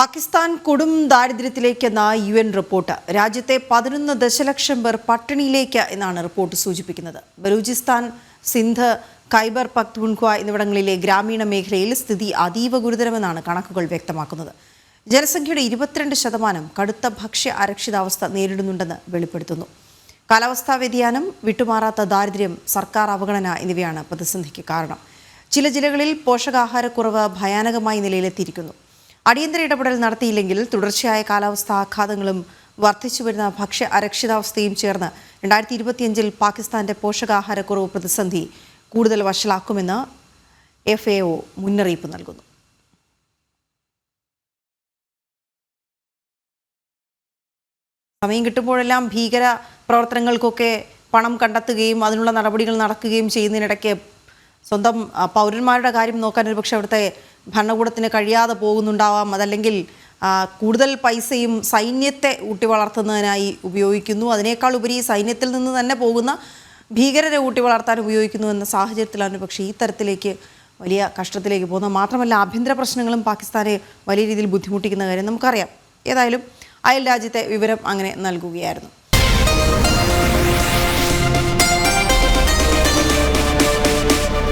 പാകിസ്ഥാൻ കൊടും ദാരിദ്ര്യത്തിലേക്കെന്ന U N report. രാജ്യത്തെ പതിനൊന്ന് ദശലക്ഷം പേർ പട്ടിണിയിലേക്ക് എന്നാണ് റിപ്പോർട്ട് സൂചിപ്പിക്കുന്നത്. ബലൂചിസ്ഥാൻ സിന്ധ് കൈബർ പക്തുൺഖ്വ എന്നിവിടങ്ങളിലെ ഗ്രാമീണ മേഖലയിൽ സ്ഥിതി അതീവ ഗുരുതരമെന്നാണ് കണക്കുകൾ വ്യക്തമാക്കുന്നത്. ജനസംഖ്യയുടെ ഇരുപത്തിരണ്ട് ശതമാനം കടുത്ത ഭക്ഷ്യ അരക്ഷിതാവസ്ഥ നേരിടുന്നുണ്ടെന്ന് വെളിപ്പെടുത്തുന്നു. കാലാവസ്ഥാ വ്യതിയാനം വിട്ടുമാറാത്ത ദാരിദ്ര്യം സർക്കാർ അവഗണന എന്നിവയാണ് പ്രതിസന്ധിക്ക് കാരണം. ചില ജില്ലകളിൽ പോഷകാഹാരക്കുറവ് ഭയാനകമായ നിലയിലെത്തിയിരിക്കുന്നു. അടിയന്തര ഇടപെടൽ നടത്തിയില്ലെങ്കിൽ തുടർച്ചയായ കാലാവസ്ഥാ ആഘാതങ്ങളും വർദ്ധിച്ചുവരുന്ന ഭക്ഷ്യ അരക്ഷിതാവസ്ഥയും ചേർന്ന് രണ്ടായിരത്തി ഇരുപത്തിയഞ്ചിൽ പാകിസ്ഥാന്റെ പോഷകാഹാരക്കുറവ് പ്രതിസന്ധി കൂടുതൽ വഷളാക്കുമെന്ന് എഫ് എ ഒ മുന്നറിയിപ്പ് നൽകുന്നു. സമയം കിട്ടുമ്പോഴെല്ലാം ഭീകര പ്രവർത്തനങ്ങൾക്കൊക്കെ പണം കണ്ടെത്തുകയും അതിനുള്ള നടപടികൾ നടക്കുകയും ചെയ്യുന്നതിനിടയ്ക്ക് സ്വന്തം പൗരന്മാരുടെ കാര്യം നോക്കാൻ ഒരു പക്ഷേ അവിടുത്തെ ഭരണകൂടത്തിന് കഴിയാതെ പോകുന്നുണ്ടാവാം. അതല്ലെങ്കിൽ കൂടുതൽ പൈസയും സൈന്യത്തെ ഊട്ടി വളർത്തുന്നതിനായി ഉപയോഗിക്കുന്നു. അതിനേക്കാൾ ഉപരി സൈന്യത്തിൽ നിന്ന് തന്നെ പോകുന്ന ഭീകരരെ ഊട്ടി വളർത്താൻ ഉപയോഗിക്കുന്നു എന്ന സാഹചര്യത്തിലാണ് പക്ഷേ ഈ തരത്തിലേക്ക് വലിയ കഷ്ടത്തിലേക്ക് പോകുന്നത്. മാത്രമല്ല ആഭ്യന്തര പ്രശ്നങ്ങളും പാകിസ്ഥാനെ വലിയ രീതിയിൽ ബുദ്ധിമുട്ടിക്കുന്ന കാര്യം നമുക്കറിയാം. ഏതായാലും അയൽ രാജ്യത്തെ വിവരം അങ്ങനെ നൽകുകയായിരുന്നു.